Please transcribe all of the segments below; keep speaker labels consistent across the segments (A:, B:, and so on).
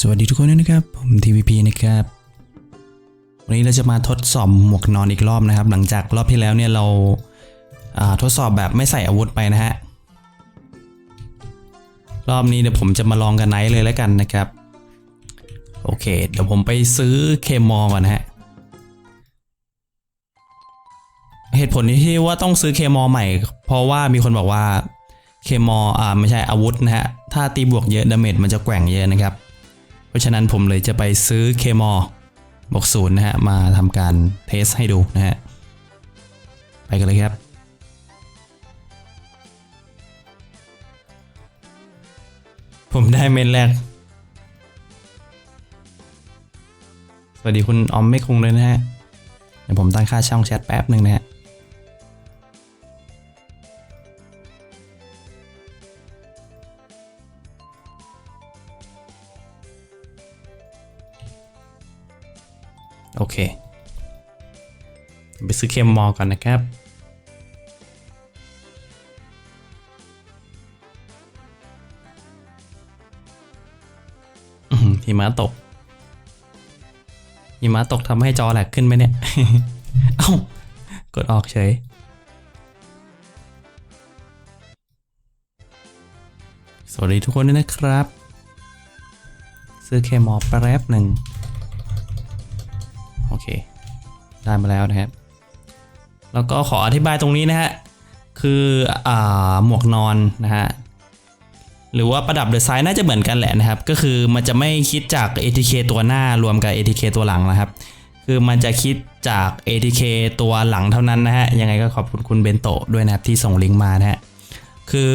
A: สวัสดีทุกคนนะครับ ผม TVP นะครับ วันนี้เราจะมาทดสอบหมวกนอนอีกรอบนะครับ หลังจากรอบที่แล้วเนี่ยเราาทดสอบแบบไม่ใส่อาวุธไปนะฮะ รอบนี้เดี๋ยวผมจะมาลองกันไนท์เลยแล้วกันนะครับ เค เดี๋ยวผมไปซื้อเคมอก่อนนะฮะ เหตุผลที่ว่าต้องซื้อเคมอใหม่ เพราะว่ามีคนบอกว่าเคมออ่าไม่ใช่อาวุธนะฮะ ถ้าตีบวกเยอะดาเมจมันจะแกว่งเยอะนะครับ เพราะฉะนั้นผมเลยจะไปซื้อเคมอบวกศูนย์นะฮะ มาทำการเทสให้ดูนะฮะ ไปกันเลยครับผมได้เมนแรก วัสดีคุณออมไม่คงเลยนะฮะ เดี๋ยวผมตั้งค่าช่องแชทแป๊บหนึ่งนะฮะ โอเค ไปซื้อเคมมอลก่อนนะครับอื้อหือหิมะตก หิมะตกทำให้จอแหลกขึ้นไหมเนี่ย เอ้า กดออกเฉย สวัสดีทุกคนด้วยนะครับ ซื้อเคมอลแป๊บหนึ่ง โอเค ได้มาแล้วนะครับ แล้วก็ขออธิบายตรงนี้นะฮะ คือ อ่า หมวกนอนนะฮะ หรือว่าประดับเดอะไซน์น่าจะเหมือนกันแหละนะครับ ก็คือมันจะไม่คิดจาก ATK ตัวหน้ารวมกับ ATK ตัวหลังนะครับ คือมันจะคิดจาก ATK ตัวหลังเท่านั้นนะฮะ ยังไงก็ขอบคุณคุณเบนโตะด้วยนะครับที่ส่งลิงก์มานะฮะ คือ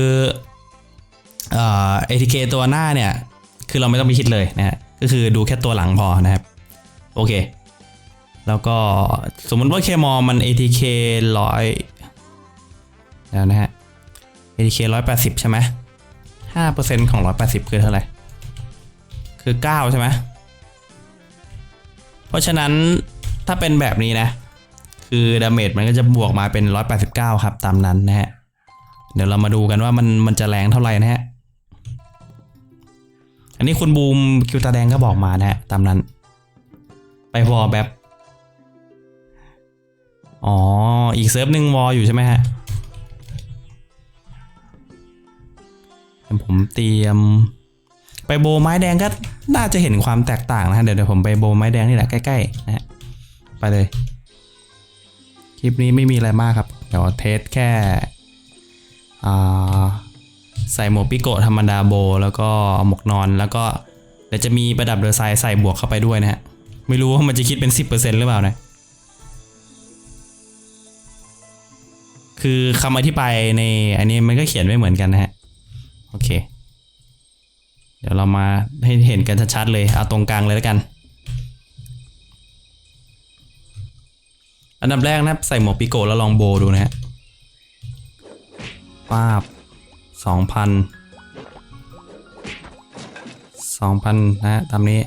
A: เอ่อ ATK ตัวหน้าเนี่ย คือเราไม่ต้องไปคิดเลยนะฮะ ก็คือดูแค่ตัวหลังพอนะครับ โอเค แล้วก็สมมติว่าเคมอมัน ATK ร้อยแล้วนะฮะ ATK ร้อยแปดสิบใช่ไหม ห้าเปอร์เซ็นต์ของร้อยแปดสิบคือเท่าไหร่ คือเก้าใช่ไหม เพราะฉะนั้นถ้าเป็นแบบนี้นะ คือดาเมจมันก็จะบวกมาเป็นร้อยแปดสิบเก้าครับ ตามนั้นนะฮะ เดี๋ยวเรามาดูกันว่ามันมันจะแรงเท่าไหร่นะฮะ อันนี้คุณบูมคิวตาแดงก็บอกมานะฮะ ตามนั้น ไปวอลแบบ อ๋อ อีกเซิร์ฟหนึ่งวอลอยู่ใช่ไหมฮะ ผมเตรียม ไปโบไม้แดงก็น่าจะเห็นความแตกต่างนะฮะเดี๋ยวเดี๋ยวผมไปโบไม้แดงนี่แหละใกล้ๆนะฮะไปเลย คลิปนี้ไม่มีอะไรมากครับ เดี๋ยวเทสแค่อ่าใส่หมวกปิโกธรรมดาโบ แล้วก็หมวกนอนแล้วก็เดี๋ยวจะมีประดับเดอร์ไซด์ใส่บวกเข้าไปด้วยนะฮะไม่รู้ว่ามันจะคิดเป็น 10%หรือเปล่านะคือคำอธิบายในอันนี้มันก็เขียนไม่เหมือนกันนะฮะ โอเค เดี๋ยวเรามาให้เห็นกันชัดๆเลย เอาตรงกลางเลยแล้วกัน อันดับแรกนะครับ ใส่หมวกปิโกแล้วลองโบดูนะฮะป้าบสองพันสองพันนะฮะตามนี้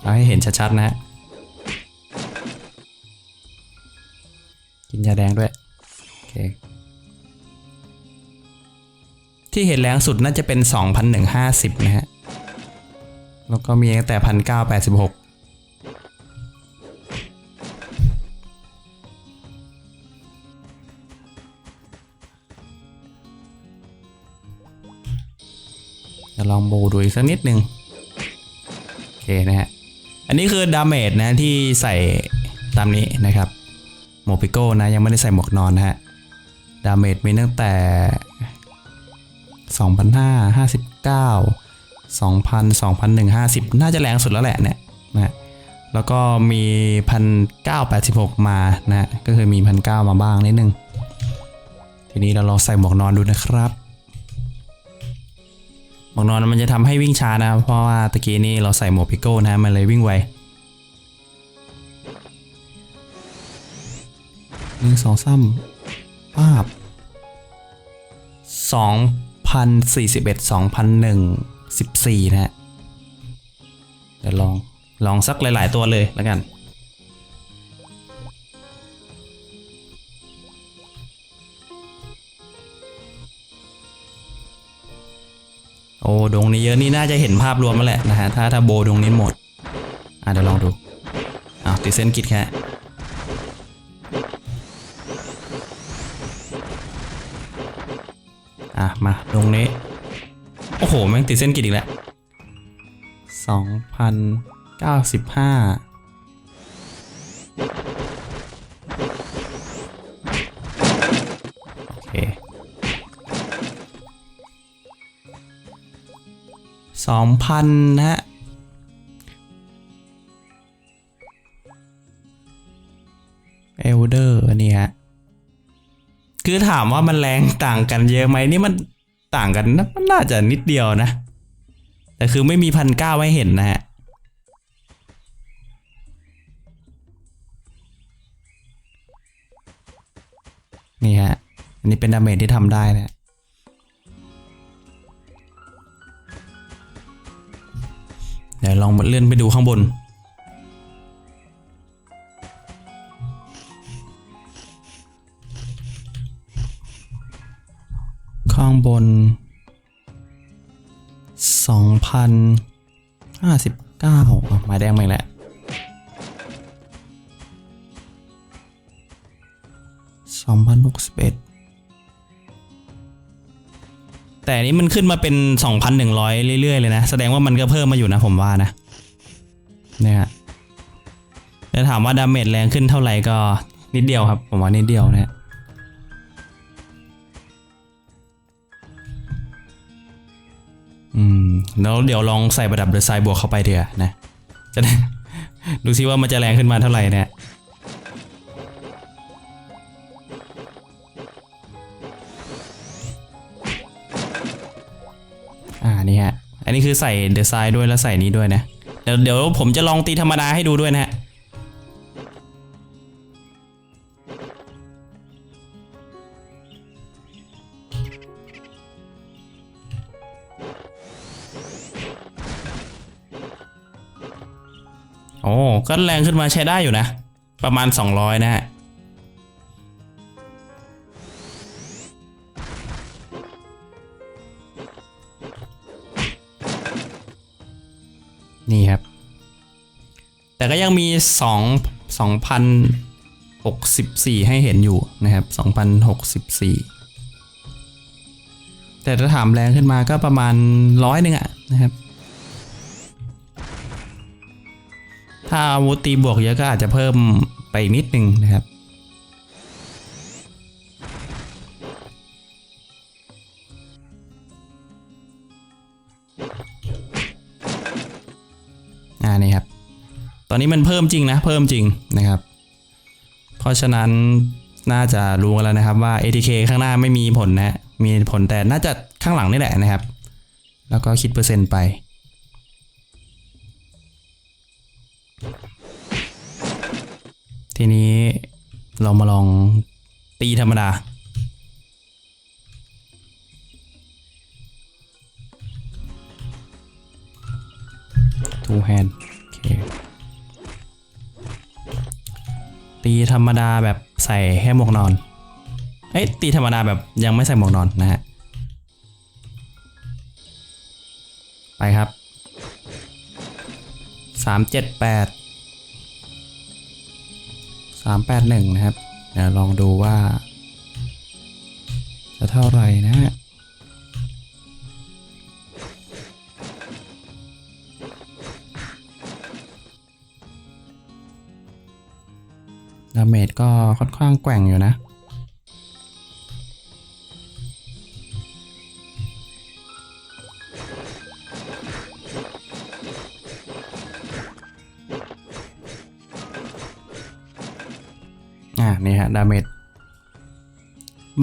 A: เอาให้เห็นชัดๆนะฮะกินยาแดงด้วย โอเค ที่เห็นแรงสุดน่าจะเป็น 2,150 นะฮะ แล้วก็มีตั้งแต่ 1,986จะลองโบดูอีกสักนิดนึงโอเคนะฮะ อันนี้คือดาเมจนะที่ใส่ตามนี้นะครับหมวกปิโก้นะยังไม่ได้ใส่หมวกนอนนะฮะ ดาเมจมีตั้งแต่ 2,559 2,000 2,150 น่าจะแรงสุดแล้วแหละเนี่ยนะแล้วก็มี 1,986 มานะก็คือมี 1,900 มาบ้างนิดนึง ทีนี้เราลองใส่หมวกนอนดูนะครับ หมวกนอนมันจะทำให้วิ่งช้านะ เพราะว่าตะกี้นี้เราใส่หมวกพิโก้นะมันเลยวิ่งไวหนึ่งสองสามป้าบสองพันสี่สิบเอ็ดสอง พันหนึ่ง14 นะฮะเดี๋ยวลองลองสักหลาย ๆ ตัวเลยแล้วกัน โอ้ดวงนี้เยอะนี่น่าจะเห็นภาพรวมมาแหละนะฮะ ถ้าถ้าโบดวงนี้หมด อะเดี๋ยวลองดูอ้าวติดเส้นกิดแค่ อะมาตรงนี้ โอ้โห แม่งติดเส้นกิดอีกแล้วสองพันเก้าสิบห้าโอเคสองพันนะฮะ คือถามว่ามันแรงต่างกันเยอะไหมนี่มันต่างกันนะมันน่าจะนิดเดียวนะ แต่คือไม่มีพันเก้าให้เห็นนะฮะนี่ฮะ อันนี้เป็นดาเมจที่ทำได้นะเดี๋ยวลองเลื่อนไปดูข้างบน ข้างบนสองพันห้าสิบเก้าหมายแดงมาอีกแล้วสองพันหกสิบเอ็ดแต่นี้มันขึ้นมาเป็นสองพันหนึ่งร้อยเรื่อย ๆ เลยนะ แสดงว่ามันก็เพิ่มมาอยู่นะผมว่านะเนี่ยฮะแล้วถามว่าดาเมจแรงขึ้นเท่าไหร่ก็นิดเดียวครับ ผมว่านิดเดียวนะ อืม แล้วเดี๋ยวลองใส่ประดับเดอะไซบวกเข้าไปเถอะนะ จะได้ดูซิว่ามันจะแรงขึ้นมาเท่าไหร่เนี่ยอ่านี่ฮะ อันนี้คือใส่เดอะไซด้วยแล้วใส่นี้ด้วยนะ เดี๋ยวเดี๋ยวผมจะลองตีธรรมดาให้ดูด้วยนะฮะ โอ้ก็แรงขึ้นมาใช้ได้อยู่นะ ประมาณ 200 นะฮะนี่ครับ แต่ก็ยังมี 2 2,064 ให้เห็นอยู่นะครับ 2,064 แต่ถ้าถามแรงขึ้นมาก็ประมาณร้อยหนึ่งอะนะครับ ถ้าอาวุธตีบวกเยอะก็อาจจะเพิ่มไปอีกนิดนึงนะครับอ่านี่ครับ ตอนนี้มันเพิ่มจริงนะ เพิ่มจริงนะครับ เพราะฉะนั้นน่าจะรู้กันแล้วนะครับว่า ATK ข้างหน้าไม่มีผลนะ มีผลแต่น่าจะข้างหลังนี่แหละนะครับ แล้วก็คิดเปอร์เซ็นต์ไป ทีนี้เรามาลองตีธรรมดา two hand โอเค ตีธรรมดาแบบใส่แค่หมวกนอน เอ้ยตีธรรมดาแบบยังไม่ใส่หมวกนอนนะฮะ ไปครับสามเจ็ดแปดสามแปดหนึ่งนะครับ เดี๋ยวลองดูว่า จะเท่าไหร่นะฮะดาเมจก็ค่อนข้างแกว่งอยู่นะ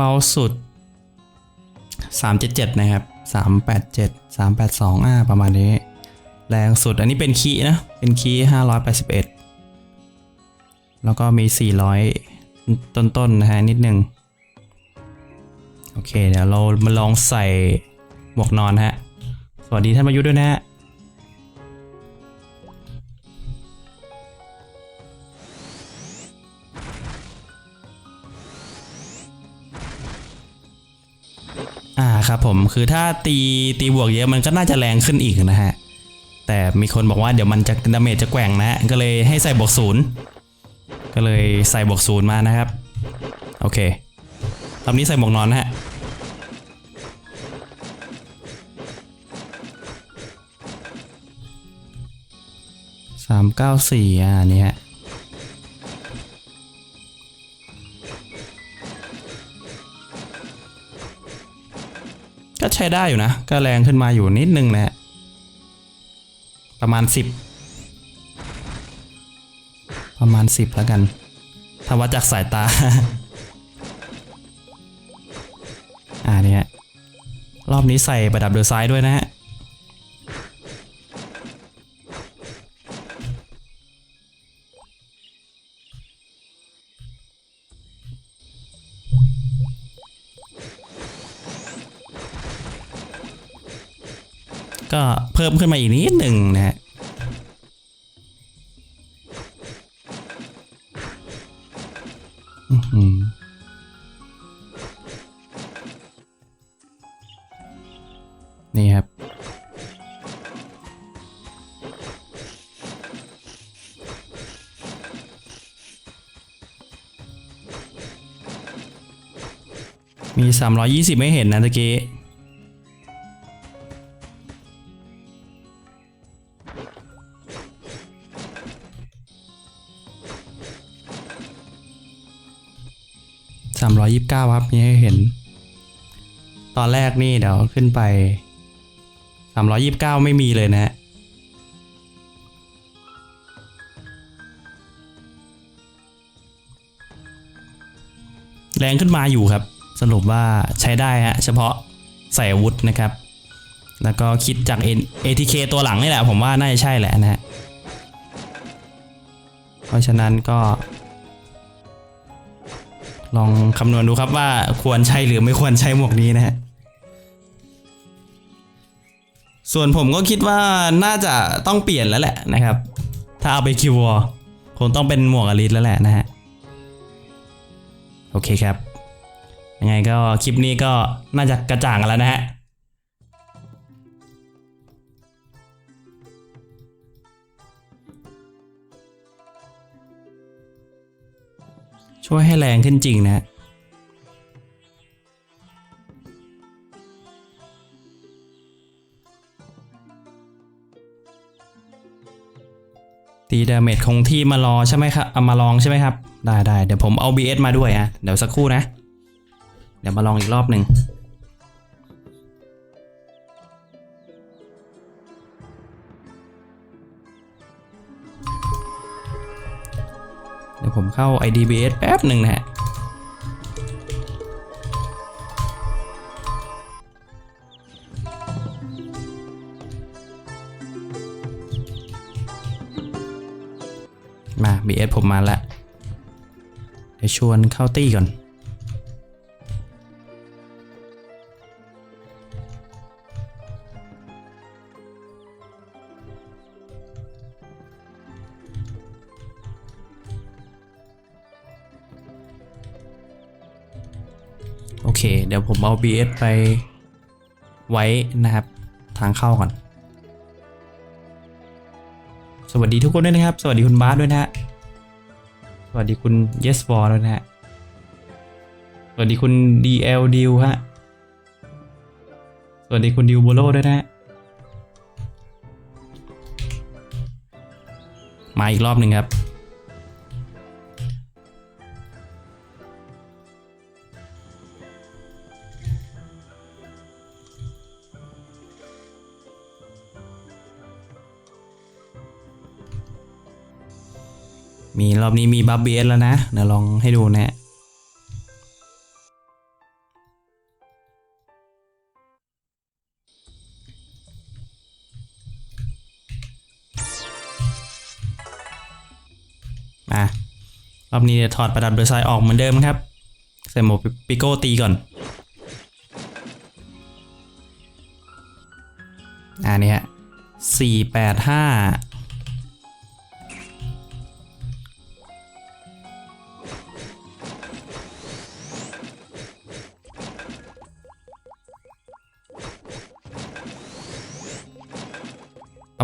A: เบาสุด 377 นะครับ 387 382อ่าประมาณนี้ แรงสุดอันนี้เป็นคีนะ เป็นคีย์581 แล้วก็มี 400 ต้นๆนะฮะนิดนึง โอเค เดี๋ยวเรามาลองใส่หมวกนอนฮะ สวัสดีท่านประยุทธ์ด้วยนะฮะ ครับผมคือถ้าตีตีบวกเยอะมันก็น่าจะแรงขึ้นอีกนะฮะ แต่มีคนบอกว่าเดี๋ยวมันจะดาเมจจะแกว่งนะฮะก็เลยให้ใส่บวกศูนย์ก็เลยใส่บวกศูนย์มานะครับ โอเครอบนี้ใส่หมวกนอนนะฮะสามเก้าสี่อ่านี่ฮะ ใช้ได้อยู่นะ ก็แรงขึ้นมาอยู่นิดนึงนะฮะประมาณสิบประมาณสิบแล้วกันถ้าวัดจากสายตา อ่านี่ฮะรอบนี้ใส่ประดับเดือซ้ายด้วยนะฮะ ก็เพิ่มขึ้นมาอีกนิดหนึ่งนะฮะอื้อหือนี่ครับ มี 320 ไม่เห็นนะตะกี้ สามร้อยยิบเก้าครับนี่ให้เห็น ตอนแรกนี่เดี๋ยวขึ้นไปสามร้อยยิบเก้าไม่มีเลยนะฮะแรงขึ้นมาอยู่ครับ สรุปว่าใช้ได้ฮะเฉพาะใส่อาวุธนะครับ แล้วก็คิดจาก ATK ตัวหลังนี่แหละ ผมว่าน่าจะใช่แหละนะฮะเพราะฉะนั้นก็ ลองคำนวณดูครับว่าควรใช้หรือไม่ควรใช้หมวกนี้นะฮะส่วนผมก็คิดว่าน่าจะต้องเปลี่ยนแล้วแหละนะครับ ถ้าเอาไปคิววอคงต้องเป็นหมวกอลิสแล้วแหละนะฮะ โอเคครับ ยังไงก็คลิปนี้ก็น่าจะกระจ่างกันแล้วนะฮะ ช่วยให้แรงขึ้นจริงนะตีดาเมจคงที่มารอใช่ไหมครับเอามาลองใช่ไหมครับ ได้ได้เดี๋ยวผมเอา BS มาด้วยอะเดี๋ยวสักครู่นะ เดี๋ยวมาลองอีกรอบหนึ่ง ผมเข้า IDBS แป๊บหนึ่งนะฮะมา BS ผมมาแล้วเดี๋ยวชวนเข้าตี้ก่อน ยวผมเอา BS ไปไว้นะครับ ทางเข้าก่อน สวัสดีทุกคนด้วยนะครับ สวัสดีคุณบาสด้วยนะฮะ สวัสดีคุณ Yes f o r ด้วยนะฮะ สวัสดีคุณ DL d ิวฮะ สวัสดีคุณดิวโบโลด้วยนะฮะ มาอีกรอบหนึ่งครับ รอบนี้มีบัฟเบสแล้วนะเดี๋ยวลองให้ดูนะฮะมารอบนี้เดี๋ยวถอดประดับโดยสายออกเหมือนเดิมครับ ใส่หมวกปิโก้ตีก่อนอันนี้ฮะสี่แปดห้า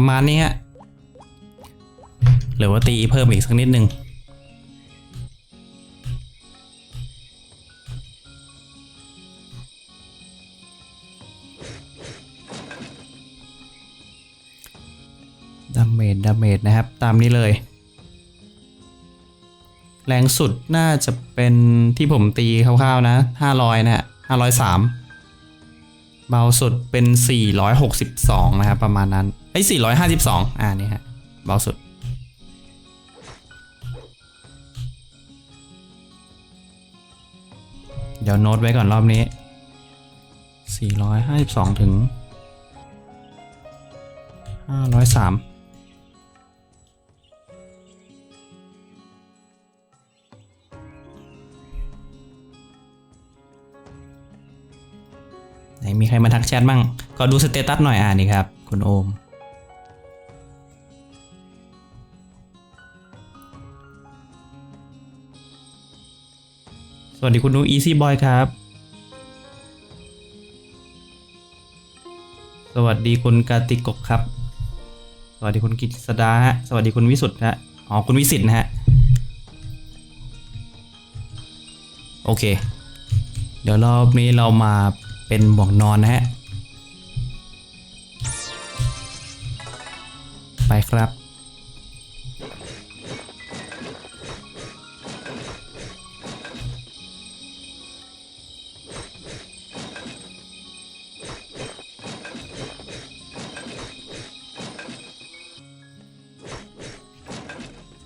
A: ประมาณนี้ฮะ หรือว่าตีเพิ่มอีกสักนิดนึงดาเมจดาเมจนะครับ ตามนี้เลย แรงสุดน่าจะเป็นที่ผมตีคร่าวๆนะ 500 นะฮะ503 เบาสุดเป็น 462 นะครับ ประมาณนั้นไอ้ย452 อ่านี่ฮะเบาสุด เดี๋ยวโน้ตไว้ก่อนรอบนี้ 452 ถึง 503 ไหนมีใครมาทักแชทบ้างก็ดูสเตตัสหน่อยอ่านนี่ครับคุณโอม สวัสดีคุณนู Easy Boy ครับ สวัสดีคุณกาติกกครับ สวัสดีคุณกิตสดาฮะสวัสดีคุณวิสุทธ์ฮะอ๋อคุณวิสิทธ์นะฮะโอเค เดี๋ยวรอบนี้เรามา เป็นหมวกนอนนะฮะ ไปครับ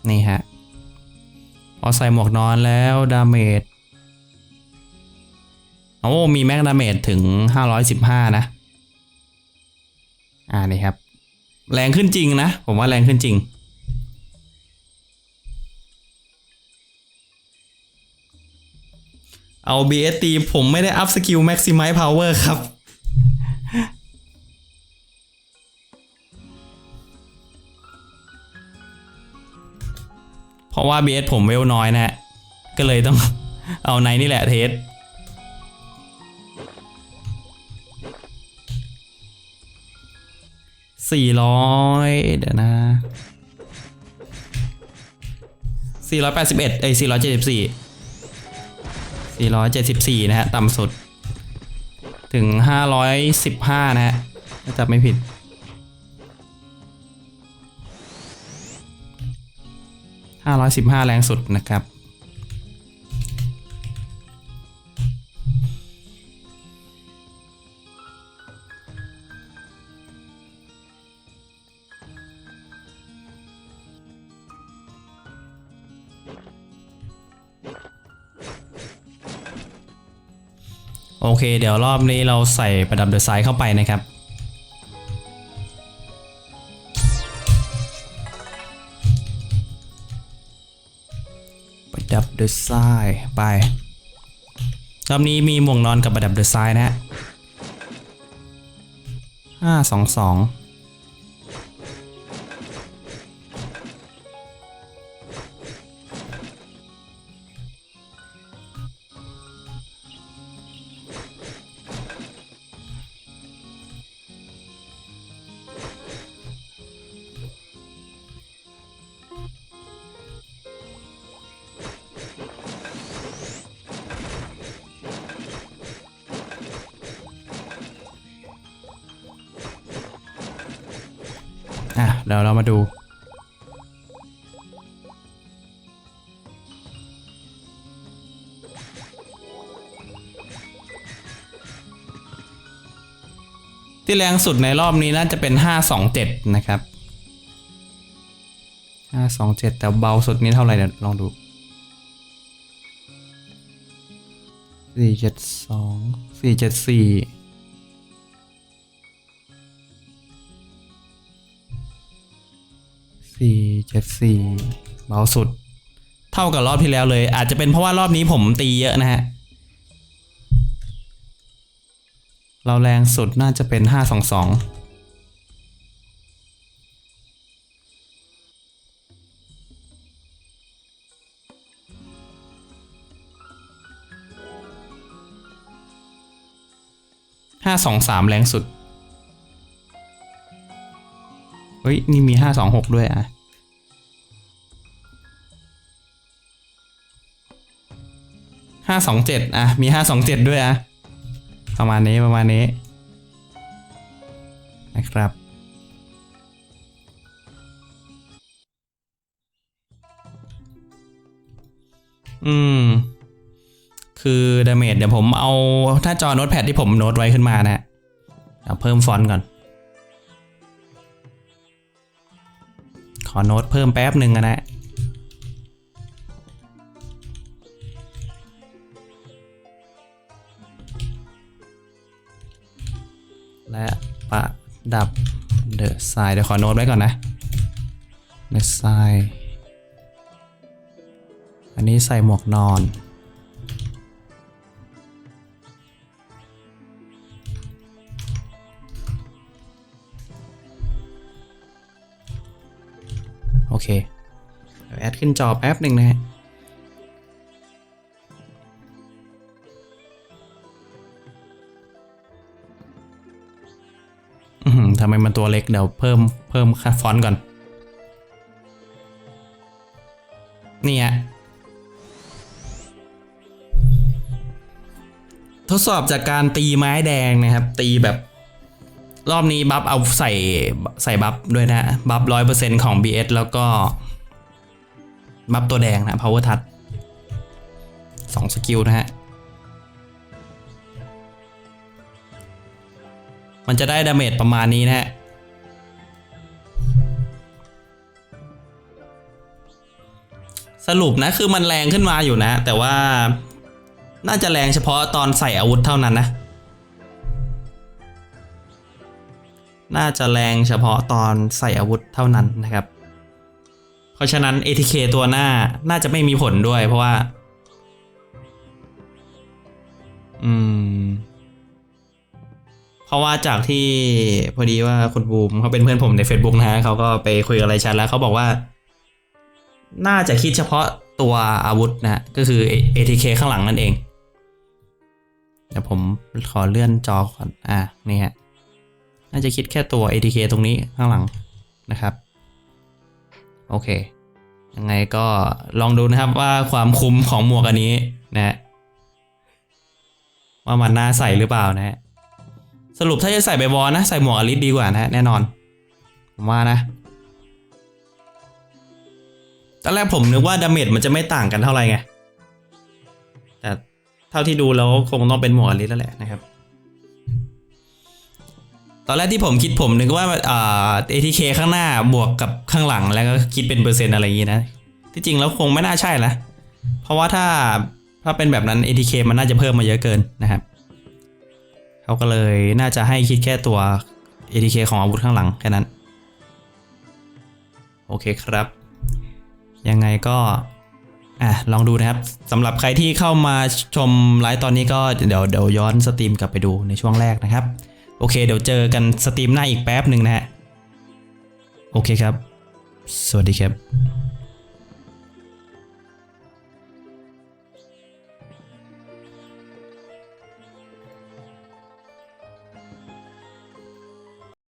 A: นี่ฮะ พอใส่หมวกนอนแล้วดาเมจ โอ้มีแมกดาเมจถึง 515 นะ อ่านี่ครับ แรงขึ้นจริงนะ ผมว่าแรงขึ้นจริง เอา BST ผมไม่ได้อัพสกิล Maximize Power ครับเพราะว่า BS ผมเวลน้อยนะฮะก็เลยต้องเอาในนี่แหละเทส สี่ร้อยเดี๋ยวนะสี่ร้อยแปดสิบเอ็ดเอ้ยสี่ร้อยเจ็ดสิบสี่สี่ร้อยเจ็ดสิบสี่นะฮะ ต่ำสุด ถึงห้าร้อยสิบห้านะฮะถ้าจำไม่ผิดห้าร้อยสิบห้าแรงสุดนะครับ โอเค เดี๋ยวรอบนี้เราใส่ประดับเดอะไซด์เข้าไปนะครับ ประดับเดอะไซด์ไป รอบนี้มีหมวกนอนกับประดับเดอะไซด์นะฮะห้าสองสอง ยวเรามาดู ที่แรงสุดในรอบนี้น่าจะเป็น 527 นะครับ 527 แต่เบาสุดนี้เท่าไหร่เดี๋ยวลองดู 472 474 474เบาสุด เท่ากับรอบที่แล้วเลย อาจจะเป็นเพราะว่ารอบนี้ผมตีเยอะนะฮะ เราแรงสุดน่าจะเป็น 522ห้าสองสามแรงสุด เฮ้ย นี่มีห้าสองหกด้วยอะ ห้าสองเจ็ดอะ มีห้าสองเจ็ดด้วยอะ ประมาณนี้ประมาณนี้ นะครับ อืม คือดาเมจเดี๋ยวผมเอาหน้าจอโน้ตแพดที่ผมโน้ตไว้ขึ้นมานะฮะเอาเพิ่มฟอนต์ก่อน ขอโน้ตเพิ่มแป๊บหนึ่งนะฮะและประดับเดอะไซเดี๋ยวขอโน้ตไว้ก่อนนะเดอะไซอันนี้ใส่หมวกนอน เคเดี๋ยวแอดขึ้นจอแป๊บหนึ่งนะฮะทำไมมันตัวเล็กเดี๋ยวเพิ่มเพิ่มค่าฟอนต์ก่อน นี่ฮะทดสอบจากการตีไม้แดงนะครับ ตีแบบ รอบนี้บัฟเอาใส่ใส่บัฟด้วยนะ บัฟร้อยเปอร์เซ็นต์ของ BS แล้วก็ บัฟตัวแดงนะ power touch สองสกิลนะฮะ มันจะได้ดาเมจประมาณนี้นะฮะสรุปนะคือมันแรงขึ้นมาอยู่นะ แต่ว่าน่าจะแรงเฉพาะตอนใส่อาวุธเท่านั้นนะ น่าจะแรงเฉพาะตอนใส่อาวุธเท่านั้นนะครับ เพราะฉะนั้น ATK ตัวหน้าน่าจะไม่มีผลด้วยเพราะว่า อืม เพราะว่าจากที่พอดีว่าคุณบูมเขาเป็นเพื่อนผมใน Facebook นะฮะเขาก็ไปคุยกับอะไรชันแล้วเขาบอกว่า น่าจะคิดเฉพาะตัวอาวุธนะฮะก็คือ ATK ข้างหลังนั่นเองเดี๋ยวผมขอเลื่อนจอก่อน อะ นี่ฮะ น่าจะคิดแค่ตัว ATK ตรงนี้ข้างหลังนะครับ โอเค ยังไงก็ลองดูนะครับว่าความคุ้มของหมวกอันนี้นะ ว่ามันน่าใส่หรือเปล่านะ สรุปถ้าจะใส่ใบบอลนะ ใส่หมวกอลิสดีกว่านะฮะแน่นอน ผมว่านะตอนแรกผมนึกว่าดาเมจมันจะไม่ต่างกันเท่าไหร่ไง แต่เท่าที่ดูแล้วคงต้องเป็นหมวกอลิสแล้วแหละนะครับ ตอนแรกที่ผมคิดผมนึกว่าเอ่า ATK ข้างหน้าบวกกับข้างหลังแล้วก็คิดเป็นเปอร์เซ็นต์อะไรอย่างนี้นะ ที่จริงแล้วคงไม่น่าใช่นะเพราะว่าถ้าถ้าเป็นแบบนั้น ATK มันน่าจะเพิ่มมาเยอะเกินนะครับเขาก็เลยน่าจะให้คิดแค่ตัว ATK ของอาวุธข้างหลังแค่นั้น โอเคครับ ยังไงก็อะลองดูนะครับสำหรับใครที่เข้ามาชมไลฟ์ตอนนี้ก็เดี๋ยวเดี๋ยวย้อนสตรีมกลับไปดูในช่วงแรกนะครับ โอเค เดี๋ยวเจอกันสตรีมหน้าอีกแป๊บหนึ่งนะฮะ โอเคครับ สวัสดีครับ